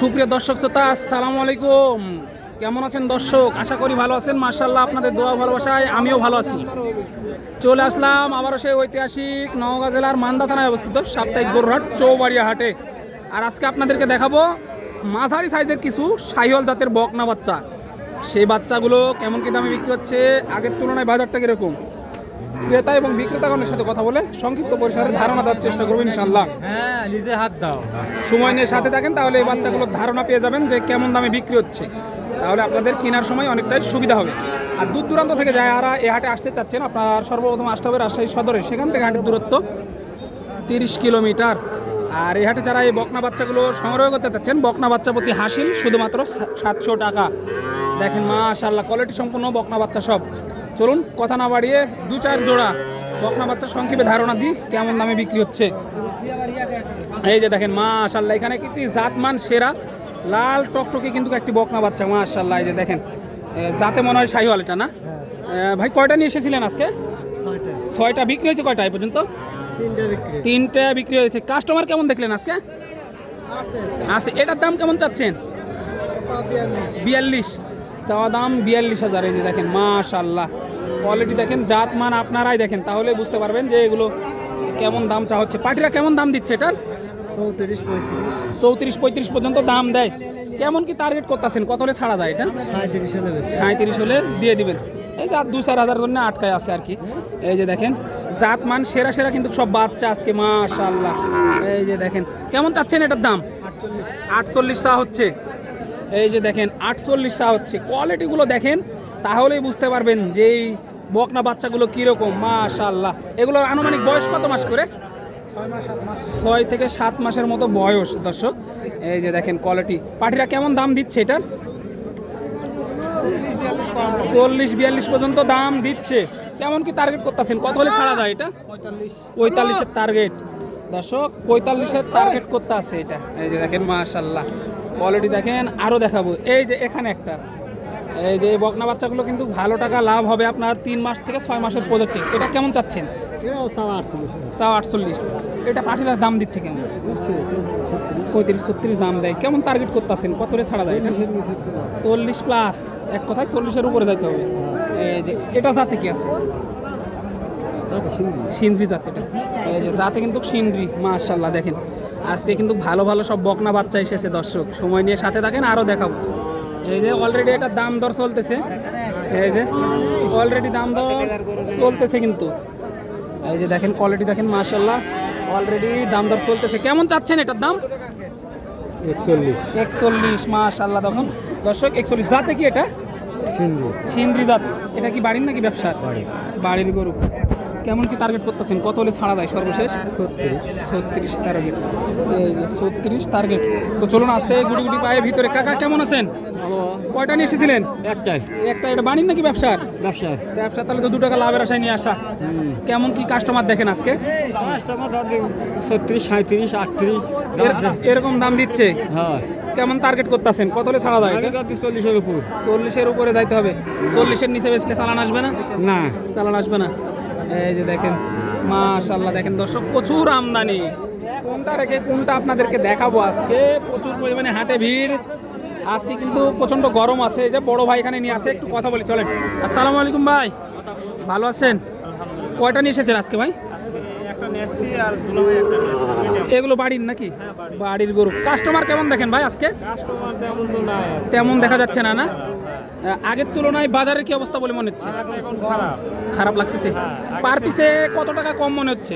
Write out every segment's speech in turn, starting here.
সুপ্রিয় দর্শক শ্রোতা, আসসালামু আলাইকুম। কেমন আছেন দর্শক? আশা করি ভালো আছেন। মার্শাল্লাহ আপনাদের দোয়া ভালোবাসায় আমিও ভালো আছি। চলে আসলাম আবারও সেই ঐতিহাসিক নওগাঁ জেলার মান্দা থানায় অবস্থিত সাপ্তাহিক গোরহাট চৌবাড়িয়া হাটে। আর আজকে আপনাদেরকে দেখাবো মাঝারি সাইজের কিছু সাইহল জাতের বকনা বাচ্চা। সেই বাচ্চাগুলো কেমন কি দামে বিক্রি হচ্ছে? আগের তুলনায় বাজারটা কীরকম? ক্রেতা এবং বিক্রেতাগণের সাথে কথা বলে সংক্ষিপ্ত পরিসরে ধারণা দেওয়ার চেষ্টা করবেন ইনশাল্লাহ হ্যাঁ নিজে হাত দাও। সময় নিয়ে সাথে থাকেন তাহলে এই বাচ্চাগুলোর ধারণা পেয়ে যাবেন যে কেমন দামে বিক্রি হচ্ছে। তাহলে আপনাদের কেনার সময় অনেকটাই সুবিধা হবে। আর দূর দূরান্ত থেকে যারা এই হাটে আসতে চাচ্ছেন আপনার সর্বপ্রথম আসতে হবে রাজশাহী সদরে সেখান থেকে হাটের দূরত্ব তিরিশ কিলোমিটার। আর এই হাটে যারা এই বকনা বাচ্চাগুলো সংগ্রহ করতে চাচ্ছেন বকনা বাচ্চা প্রতি হাসিল শুধুমাত্র সাতশো টাকা। দেখেন মা মাশাল্লাহ কোয়ালিটি সম্পূর্ণ বকনা বাচ্চা সব। চলুন কথা না বাড়িয়ে দু চার জোড়া বকনা বাচ্চা সংক্ষেপে ধারণা দিই কেমন দামে বিক্রি হচ্ছে। এই যে দেখেন মা মাশাল্লাহ এখানে কিন্তু জাতমান সেরা লাল টকটকে কিন্তু একটি বকনা বাচ্চা মাশাল্লাহ এই যে দেখেন। জাতে মনে হয় শাহিওয়াল এটা না? ভাই কয়টা নিয়ে এসেছিলেন আজকে? ছয়টা। বিক্রি হয়েছে কয়টা এই পর্যন্ত? তিনটে বিক্রি হয়েছে। কাস্টমার কেমন দেখলেন আজকে? আছে। এটার দাম কেমন চাচ্ছেন? বিয়াল্লিশ। চাওয়া দাম বিয়াল্লিশ হাজার এই যে দেখেন মাশাল্লাহ কোয়ালিটি দেখেন জাত মান আপনারাই দেখেন তাহলে বুঝতে পারবেন যে এগুলো কেমন দাম চা হচ্ছে। পার্টিরা কেমন দাম দিচ্ছে এটার? চৌত্রিশ পঁয়ত্রিশ। চৌত্রিশ পঁয়ত্রিশ পর্যন্ত দাম দেয়। কেমন কি টার্গেট করতেছেন? কত হলে ছাড়া যায় এটা? সাঁত্রিশ হলে বেশি। সাঁত্রিশ হলে দিয়ে দিবেন। এই যে দু চার হাজার জন্য আটকায় আছে আর কি। এই যে দেখেন জাত মান সেরা সেরা কিন্তু সব বাচ্চা আজকে মাশাল্লাহ এই যে দেখেন কেমন চাচ্ছেন এটার দাম? আটচল্লিশ। আটচল্লিশ চা হচ্ছে। এই যে দেখেন আটচল্লিশ চা হচ্ছে। কোয়ালিটিগুলো দেখেন তাহলেই বুঝতে পারবেন যে এই বকনা বাচ্চাগুলো কীরকম মাশাল্লাহ এগুলোর আনুমানিক বয়স কত মাস করে? ছয় থেকে সাত মাসের মতো বয়স দর্শক। এই যে দেখেন কোয়ালিটি। পাটিরা কেমন দাম দিচ্ছে এটার? চল্লিশ বিয়াল্লিশ পর্যন্ত দাম দিচ্ছে। কেমন কি টার্গেট করতেছেন? কত হলে ছাড়া যায় এটা? পঁয়তাল্লিশের টার্গেট দর্শক পঁয়তাল্লিশের টার্গেট করতে আছে এটা। এই যে দেখেন মাশাল্লাহ কোয়ালিটি দেখেন আরও দেখাবো। এই যে এখানে একটা। এই যে বকনা বাচ্চাগুলো কিন্তু ভালো টাকা লাভ হবে আপনার তিন মাস থেকে ছয় মাসের প্রজেক্টে এটা কেমন চাচ্ছেন? এরাও আটচল্লিশ। এটা পাঠিলার দাম দিচ্ছে কেমন? পঁয়ত্রিশ ছত্রিশ দাম দেয়। কেমন টার্গেট করতেছেন? কত রে ছাড়া যায়। চল্লিশ প্লাস এক কথায় চল্লিশের উপরে যাইতে হবে। এই যে এটা জাতে কি আছে? সিন্দ্রি জাত এটা। এই যে জাতে কিন্তু সিন্দ্রি মাশাল্লাহ দেখেন। আজকে কিন্তু ভালো ভালো সব বকনা বাচ্চা এসেছে দর্শক। সময় নিয়ে সাথে থাকেন আরও দেখাবো। এই যে অলরেডি এটার দাম দর চলতেছে। এই যে অলরেডি দাম দর চলতেছে কিন্তু। এই যে দেখেন কোয়ালিটি দেখেন মাশাল্লাহ অলরেডি দাম দর চলতেছে। কেমন চাচ্ছেন এটার দাম? একচল্লিশ। একচল্লিশ মাশাল্লাহ তখন দর্শক একচল্লিশ জাতে কি এটা? সিন্দ্রি জাত। এটা কি বাড়ির নাকি ব্যবসার? বাড়ি। বাড়ির গরু। কেমন কি টার্গেট করতেছেন? কত হলে ছাড়া যায় সর্বশেষ? ছত্রিশ টার্গেট এই যে ছত্রিশ টার্গেট তো চলুন আসতে গুটি গুটি পায়ে ভিতরে। কাকা কেমন আছেন? কয়টা নিয়ে এসেছিলেন? একটাই। একটা এটা বাড়ির নাকি ব্যবসার? ব্যবসা। ব্যবসা তাহলে তো দু টাকা লাভের আশায় নিয়ে আসা। কেমন কি কাস্টমার দেখেন আজকে? কাস্টমার ছত্রিশ সাঁত্রিশ আটত্রিশ এর- এরকম দাম দিচ্ছে? হ্যাঁ। কেমন টার্গেট করতেছেন? কত হলে ছাড়া যায় চল্লিশের উপর। চল্লিশের উপরে যাইতে হবে। চল্লিশের নিচে বেসলে চালান আসবে না? না। চালান আসবে না। এই যে দেখেন মাশাল্লাহ দেখেন দর্শক প্রচুর আমদানি। কোনটা রেখে কোনটা আপনাদেরকে দেখাবো আজকে? প্রচুর পরিমাণে হাটে ভিড়। আজকে কিন্তু প্রচণ্ড গরম আছে। এই যে বড় ভাই এখানে নিয়ে আসে একটু কথা বলি চলেন। আসসালামু আলাইকুম ভাই। ভালো আছেন? কয়টা নিয়ে এসেছেন আজকে ভাই? এগুলো বাড়ির নাকি? বাড়ির। গরু। কাস্টমার কেমন দেখেন ভাই আজকে? তেমন দেখা যাচ্ছে না না? আগের তুলনায় বাজারের কি অবস্থা বলে মনে হচ্ছে? খারাপ। লাগতেছে? পার পিসে কত টাকা কম মনে হচ্ছে?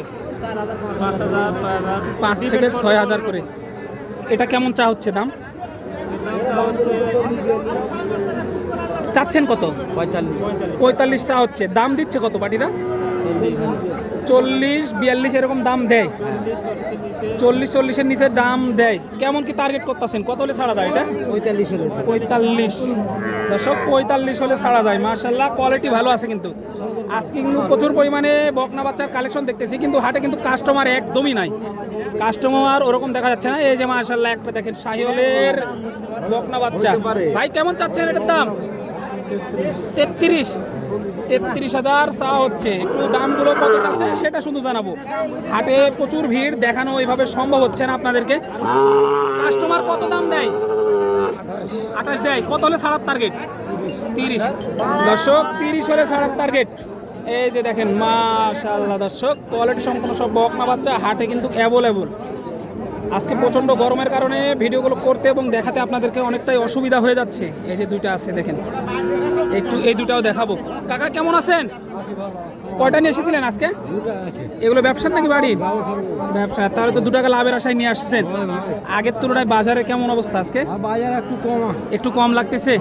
পাঁচ থেকে ছয় হাজার করে। এটা কেমন চা হচ্ছে দাম? চাচ্ছেন কত? পঁয়তাল্লিশ। পঁয়তাল্লিশ চা হচ্ছে। দাম দিচ্ছে কত পাটিরা চল্লিশ বিয়াল্লিশ এরকম দাম দেয়। চল্লিশ চল্লিশের নিচে দাম দেয়। কেমন কি টার্গেট করতেছেন? কত হলে ছাড়া যায় এটা? পঁয়তাল্লিশ হলে পঁয়তাল্লিশ। দর্শক পঁয়তাল্লিশ হলে ছাড়া যায়। মার্শাল্লাহ কোয়ালিটি ভালো আছে কিন্তু। আজকে কিন্তু প্রচুর পরিমাণে বকনা বাচ্চার কালেকশন দেখতেছি কিন্তু হাটে কিন্তু কাস্টমার একদমই নাই। কাস্টমার ওরকম দেখা যাচ্ছে না। এই যে মার্শাল্লাহ একটা দেখেন শাহিওলের বকনা বাচ্চা। ভাই কেমন চাচ্ছেন এটার দাম? তেত্রিশ। তেত্রিশ হাজার চা হচ্ছে। একটু দামগুলো কত যাচ্ছে সেটা শুধু জানাব। হাটে প্রচুর ভিড়, দেখানো ওইভাবে সম্ভব হচ্ছে না আপনাদেরকে। কাস্টমার কত দাম দেয়? আঠাশ দেয়। কত হলে ছাড়ার টার্গেট তিরিশ। দর্শক, তিরিশ হলে ছাড়ার টার্গেট এই যে দেখেন মাশাল্লাহ দর্শক কোয়ালিটি সম্পন্ন সব বকনা বাচ্চা, হাটে কিন্তু অ্যাভেলেবল আজকে প্রচণ্ড গরমের কারণে ভিডিওগুলো করতে এবং দেখাতে আপনাদেরকে অনেকটাই অসুবিধা হয়ে যাচ্ছে। এই যে দুইটা আছে দেখেন। একটু এই দুটাও দেখাবো। কাকা কেমন আছেন? কয়টা নিয়ে এসেছিলেন আজকে? এগুলো ব্যবসার নাকি বাড়ির? ব্যবসা তাহলে তো দু টাকা লাভের আশায় নিয়ে আসছেন। আগের তুলনায় বাজারে কেমন অবস্থা আজকে? বাজার একটু কমা। একটু কম লাগতেছে।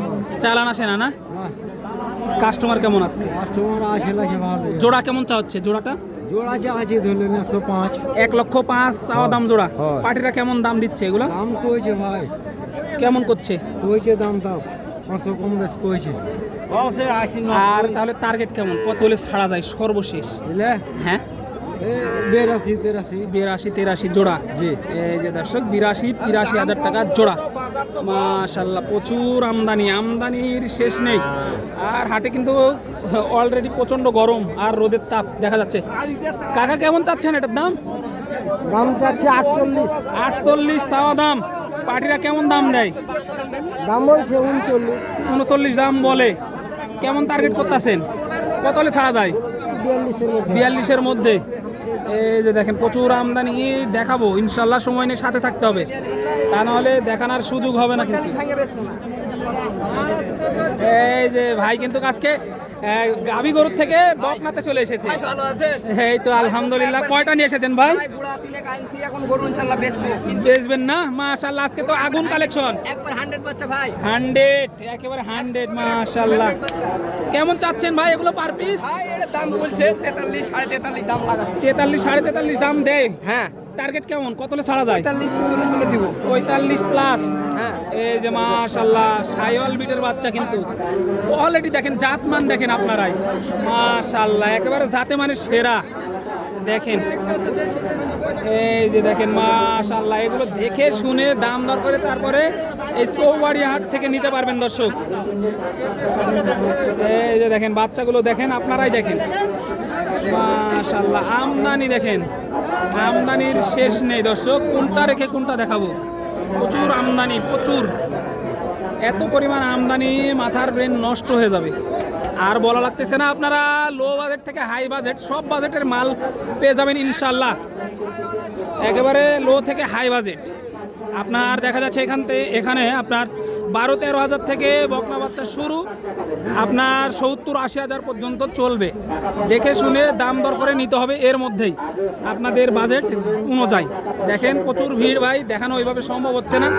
চালান আসে না না না? কাস্টমার কেমন আজকে? কাস্টমার আছে লাগে ভালো। জোড়া কেমন চা হচ্ছে? জোড়াটা? জোড়া যা আছে ধরলেন একশো পাঁচ। এক লক্ষ পাঁচ চাওয়া দাম জোড়া। পার্টিটা পার্টিরা কেমন দাম দিচ্ছে এগুলো? দাম কইছে ভাই। কেমন করছে? কইছে দাম দাও পাঁচশো কম বেশ কইছে। আসি আর তাহলে টার্গেট কেমন? কত হলে ছাড়া যায় সর্বশেষ? বুঝলে? হ্যাঁ? বেরাশি তেরাশি। বিরাশি তেরাশি জোড়া। জি। এই যে দর্শক বিরাশি তিরাশি হাজার টাকা জোড়া। মাশাল্লাহ প্রচুর আমদানি। আমদানির শেষ নেই। আর হাটে কিন্তু অলরেডি প্রচণ্ড গরম আর রোদের তাপ দেখা যাচ্ছে। কাকা কেমন চাচ্ছেন এটার দাম? দাম চাচ্ছে আটচল্লিশ। আটচল্লিশ তাওয়া দাম। পাটিরা কেমন দাম দেয়? দাম বলছে উনচল্লিশ। উনচল্লিশ দাম বলে। কেমন টার্গেট করতেছেন? কত হলে ছাড়া যায়? বিয়াল্লিশের মধ্যে। বিয়াল্লিশের মধ্যে। এই যে দেখেন, প্রচুর আমদানি দেখাবো। ইনশাল্লাহ সময় নিয়ে সাথে থাকতে হবে। তা নাহলে দেখানোর সুযোগ হবে না কিন্তু। এই যে ভাই কিন্তু আজকে গাভী গরুর থেকে বকনাতে চলে এসেছে। এই তো আলহামদুলিল্লাহ। কয়টা নিয়ে এসেছেন ভাই? বেচবেন না? মাশাল্লাহ আজকে তো আগুন কালেকশন হান্ড্রেড একেবারে হান্ড্রেড মাশাল্লাহ কেমন চাচ্ছেন ভাই এগুলো পার পিস ভাই এর দাম বলছে তেতাল্লিশ সাড়ে তেতাল্লিশ দাম লাগাছে তেতাল্লিশ সাড়ে তেতাল্লিশ দাম দেয়। হ্যাঁ। টার্গেট কেমন? কত হলে ছাড়া যায়? দিব। পঁয়তাল্লিশ প্লাস হ্যাঁ। এই যে মাশাল্লাহ সায়ল বিটের বাচ্চা কিন্তু। কোয়ালিটি দেখেন, জাতমান দেখেন আপনারাই। মাশাল্লাহ একেবারে জাতে মানে সেরা। দেখেন, এই যে দেখেন মাশাল্লাহ এগুলো দেখে শুনে দাম দর করে তারপরে এই চৌবাড়ি হাট থেকে নিতে পারবেন দর্শক। এই যে দেখেন, বাচ্চাগুলো দেখেন, আপনারাই দেখেন। মাশাল্লাহ আমদানি দেখেন। আমদানির শেষ নেই দর্শক, কোনটা রেখে কোনটা দেখাবো? প্রচুর আমদানি, প্রচুর। এত পরিমাণ আমদানি মাথার ব্রেন নষ্ট হয়ে যাবে। আর বলা লাগতেছে না আপনারা লো বাজেট থেকে হাই বাজেট সব বাজেটের মাল পেয়ে যাবেন ইনশাল্লাহ একেবারে লো থেকে হাই বাজেট আপনার দেখা যাচ্ছে এখান থেকে, এখানে আপনার বারো তেরো হাজার থেকে বকনা বাচ্চা শুরু। আপনার সত্তর আশি হাজার পর্যন্ত চলবে। দেখে শুনে দাম দর করে নিতে হবে এর মধ্যেই। আপনাদের বাজেট অনুযায়ী। দেখেন, প্রচুর ভিড় ভাই, দেখানো ওইভাবে সম্ভব হচ্ছে না।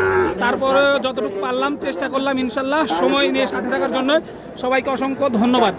তারপরে যতটুকু পারলাম, চেষ্টা করলাম, ইনশাল্লাহ সময় নিয়ে সাথে থাকার জন্য। সবাইকে অসংখ্য ধন্যবাদ।